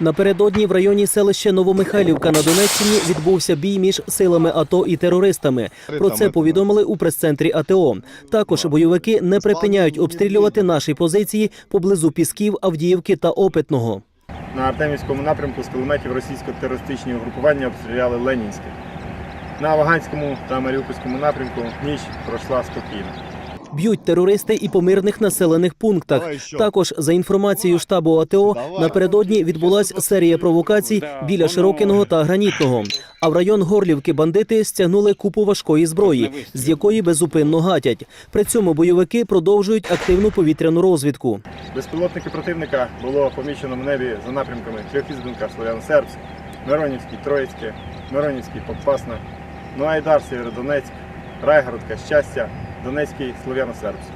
Напередодні в районі селища Новомихайлівка на Донеччині відбувся бій між силами АТО і терористами. Про це повідомили у прес-центрі АТО. Також бойовики не припиняють обстрілювати наші позиції поблизу Пісків, Авдіївки та Опитного. На Артемівському напрямку з кулеметів російсько-терористичні угрупування обстріляли Ленінське. На Ваганському та Маріупольському напрямку ніч пройшла спокійно. Б'ють терористи і по мирних населених пунктах. Також за інформацією штабу АТО напередодні відбулася серія провокацій біля Широкиного та Гранітного. А в район Горлівки бандити стягнули купу важкої зброї, з якої безупинно гатять. При цьому бойовики продовжують активну повітряну розвідку. Безпілотники противника було помічено в небі за напрямками Трьохізбинка, Слов'яно-Сербськ, Миронівський, Троїцьке, Миронівський, Попасна, ну Айдар, Сєвєродонецьк, Райгородка, Щастя, Донецький, Слов'яно-Сербськ.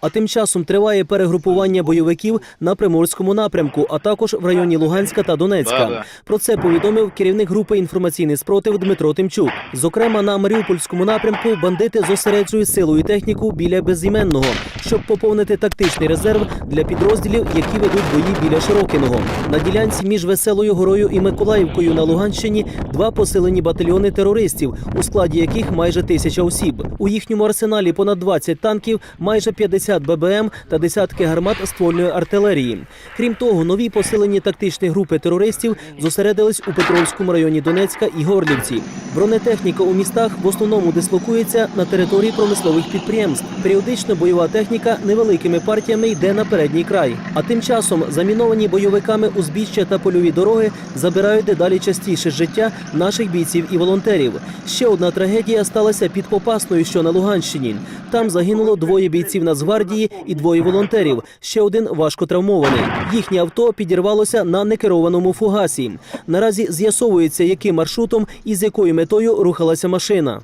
А тим часом триває перегрупування бойовиків на приморському напрямку, а також в районі Луганська та Донецька. Про це повідомив керівник групи інформаційний спротив Дмитро Тимчук. Зокрема, на Маріупольському напрямку бандити зосереджують силу і техніку біля безіменного, щоб поповнити тактичний резерв для підрозділів, які ведуть бої біля Широкиного. На ділянці між Веселою горою і Миколаївкою на Луганщині два посилені батальйони терористів, у складі яких майже тисяча осіб. У їхньому арсеналі понад 20 танків, майже 50 ББМ та десятки гармат ствольної артилерії. Крім того, нові посилені тактичні групи терористів зосередились у Петровському районі Донецька і Горлівці. Бронетехніка у містах в основному дислокується на території промислових підприємств. Періодично бойова техніка невеликими партіями йде на передній край. А тим часом заміновані бойовиками узбіччя та польові дороги забирають дедалі частіше життя наших бійців і волонтерів. Ще одна трагедія сталася під Попасною, що на Луганщині. Там загинуло двоє бійців Нацгвардії і двоє волонтерів. Ще один важко травмований. Їхнє авто підірвалося на некерованому фугасі. Наразі з'ясовується, яким маршрутом і з якою метою рухалася машина.